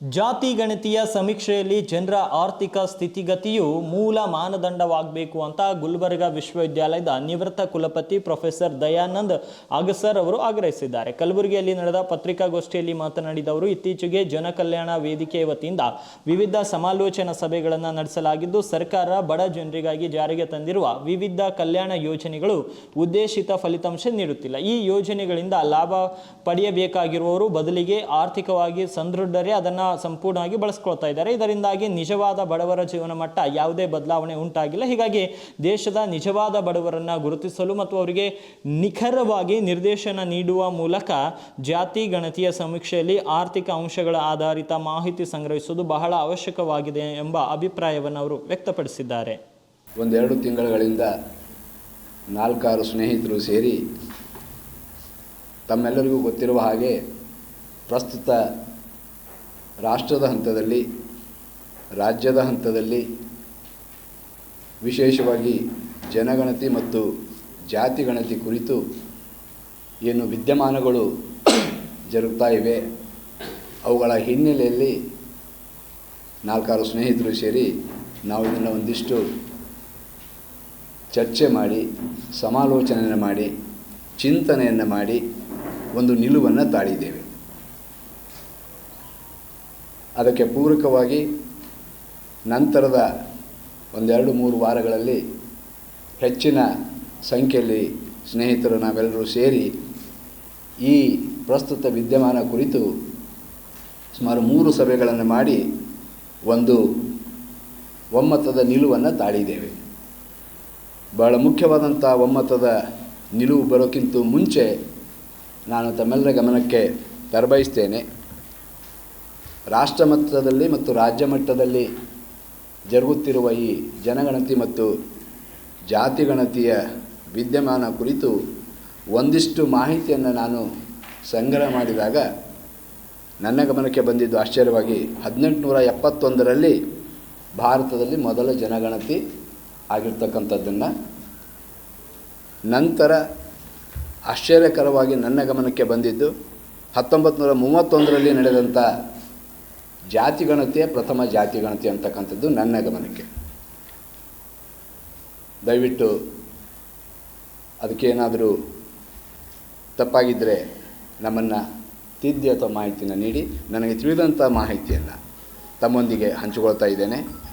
ಜಾತಿ ಗಣತಿಯ ಸಮೀಕ್ಷೆಯಲ್ಲಿ ಜನರ ಆರ್ಥಿಕ ಸ್ಥಿತಿಗತಿಯು ಮೂಲ ಮಾನದಂಡವಾಗಬೇಕು ಅಂತ ಗುಲ್ಬರ್ಗಾ ವಿಶ್ವವಿದ್ಯಾಲಯದ ನಿವೃತ್ತ ಕುಲಪತಿ ಪ್ರೊಫೆಸರ್ ದಯಾನಂದ್ ಅಗಸರ್ ಅವರು ಆಗ್ರಹಿಸಿದ್ದಾರೆ. ಕಲಬುರಗಿಯಲ್ಲಿ ನಡೆದ ಪತ್ರಿಕಾಗೋಷ್ಠಿಯಲ್ಲಿ ಮಾತನಾಡಿದ ಅವರು, ಇತ್ತೀಚೆಗೆ ಜನಕಲ್ಯಾಣ ವೇದಿಕೆ ವತಿಯಿಂದ ವಿವಿಧ ಸಮಾಲೋಚನಾ ಸಭೆಗಳನ್ನು ನಡೆಸಲಾಗಿದ್ದು, ಸರ್ಕಾರ ಬಡ ಜನರಿಗಾಗಿ ಜಾರಿಗೆ ತಂದಿರುವ ವಿವಿಧ ಕಲ್ಯಾಣ ಯೋಜನೆಗಳು ಉದ್ದೇಶಿತ ಫಲಿತಾಂಶ ನೀಡುತ್ತಿಲ್ಲ. ಈ ಯೋಜನೆಗಳಿಂದ ಲಾಭ ಪಡೆಯಬೇಕಾಗಿರುವವರು ಬದಲಿಗೆ ಆರ್ಥಿಕವಾಗಿ ಸದೃಢರೇ ಅದನ್ನು ಸಂಪೂರ್ಣವಾಗಿ ಬಳಸ್ಕೊಳ್ತಾ ಇದ್ದಾರೆ. ಇದರಿಂದಾಗಿ ನಿಜವಾದ ಬಡವರ ಜೀವನ ಮಟ್ಟ ಯಾವುದೇ ಬದಲಾವಣೆ ಉಂಟಾಗಿಲ್ಲ. ಹೀಗಾಗಿ ದೇಶದ ನಿಜವಾದ ಬಡವರನ್ನು ಗುರುತಿಸಲು ಮತ್ತು ಅವರಿಗೆ ನಿಖರವಾಗಿ ನಿರ್ದೇಶನ ನೀಡುವ ಮೂಲಕ ಜಾತಿ, ಗಣತಿಯ ಸಮೀಕ್ಷೆಯಲ್ಲಿ ಆರ್ಥಿಕ ಅಂಶಗಳ ಆಧಾರಿತ ಮಾಹಿತಿ ಸಂಗ್ರಹಿಸುವುದು ಬಹಳ ಅವಶ್ಯಕವಾಗಿದೆ ಎಂಬ ಅಭಿಪ್ರಾಯವನ್ನು ಅವರು ವ್ಯಕ್ತಪಡಿಸಿದ್ದಾರೆ. ಒಂದೆರಡು ತಿಂಗಳುಗಳಿಂದ ನಾಲ್ಕಾರು ಸ್ನೇಹಿತರು ಸೇರಿ ತಮ್ಮೆಲ್ಲರಿಗೂ ಗೊತ್ತಿರುವ ಹಾಗೆ ಪ್ರಸ್ತುತ ರಾಷ್ಟ್ರದ ಹಂತದಲ್ಲಿ, ರಾಜ್ಯದ ಹಂತದಲ್ಲಿ ವಿಶೇಷವಾಗಿ ಜನಗಣತಿ ಮತ್ತು ಜಾತಿ ಗಣತಿ ಕುರಿತು ಏನು ವಿದ್ಯಮಾನಗಳು ಜರುಗ್ತಾ ಇವೆ, ಅವುಗಳ ಹಿನ್ನೆಲೆಯಲ್ಲಿ ನಾಲ್ಕಾರು ಸ್ನೇಹಿತರು ಸೇರಿ ನಾವು ಇದನ್ನು ಒಂದಿಷ್ಟು ಚರ್ಚೆ ಮಾಡಿ, ಸಮಾಲೋಚನೆಯನ್ನು ಮಾಡಿ, ಚಿಂತನೆಯನ್ನು ಮಾಡಿ ಒಂದು ನಿಲುವನ್ನು ತಾಳಿದ್ದೇವೆ. ಅದಕ್ಕೆ ಪೂರಕವಾಗಿ ನಂತರದ ಒಂದೆರಡು ಮೂರು ವಾರಗಳಲ್ಲಿ ಹೆಚ್ಚಿನ ಸಂಖ್ಯೆಯಲ್ಲಿ ಸ್ನೇಹಿತರು ನಾವೆಲ್ಲರೂ ಸೇರಿ ಈ ಪ್ರಸ್ತುತ ವಿದ್ಯಮಾನ ಕುರಿತು ಸುಮಾರು ಮೂರು ಸಭೆಗಳನ್ನು ಮಾಡಿ ಒಂದು ಒಮ್ಮತದ ನಿಲುವನ್ನು ತಾಳಿದ್ದೇವೆ. ಬಹಳ ಮುಖ್ಯವಾದಂಥ ಒಮ್ಮತದ ನಿಲುವು ಬರೋಕ್ಕಿಂತ ಮುಂಚೆ ನಾನು ತಮ್ಮೆಲ್ಲರ ಗಮನಕ್ಕೆ ತರಬಯಸ್ತೇನೆ. ರಾಷ್ಟ್ರ ಮಟ್ಟದಲ್ಲಿ ಮತ್ತು ರಾಜ್ಯ ಮಟ್ಟದಲ್ಲಿ ಜರುಗುತ್ತಿರುವ ಈ ಜನಗಣತಿ ಮತ್ತು ಜಾತಿ ಗಣತಿಯ ವಿದ್ಯಮಾನ ಕುರಿತು ಒಂದಿಷ್ಟು ಮಾಹಿತಿಯನ್ನು ನಾನು ಸಂಗ್ರಹ ಮಾಡಿದಾಗ ನನ್ನ ಗಮನಕ್ಕೆ ಬಂದಿದ್ದು ಆಶ್ಚರ್ಯವಾಗಿ ಹದಿನೆಂಟುನೂರ ಎಪ್ಪತ್ತೊಂದರಲ್ಲಿ ಭಾರತದಲ್ಲಿ ಮೊದಲ ಜನಗಣತಿ ಆಗಿರ್ತಕ್ಕಂಥದ್ದನ್ನು. ನಂತರ ಆಶ್ಚರ್ಯಕರವಾಗಿ ನನ್ನ ಗಮನಕ್ಕೆ ಬಂದಿದ್ದು ಹತ್ತೊಂಬತ್ತು ನೂರ ಮೂವತ್ತೊಂದರಲ್ಲಿ ನಡೆದಂಥ ಜಾತಿ ಗಣತಿಯ ಪ್ರಥಮ ಜಾತಿ ಗಣತಿ ಅಂತಕ್ಕಂಥದ್ದು ನನ್ನ ಗಮನಕ್ಕೆ. ದಯವಿಟ್ಟು ಅದಕ್ಕೇನಾದರೂ ತಪ್ಪಾಗಿದ್ದರೆ ನಮ್ಮನ್ನು ತಿದ್ದಿ ಅಥವಾ ಮಾಹಿತಿನ ನೀಡಿ. ನನಗೆ ತಿಳಿದಂಥ ಮಾಹಿತಿಯನ್ನು ತಮ್ಮೊಂದಿಗೆ ಹಂಚಿಕೊಳ್ತಾ ಇದ್ದೇನೆ.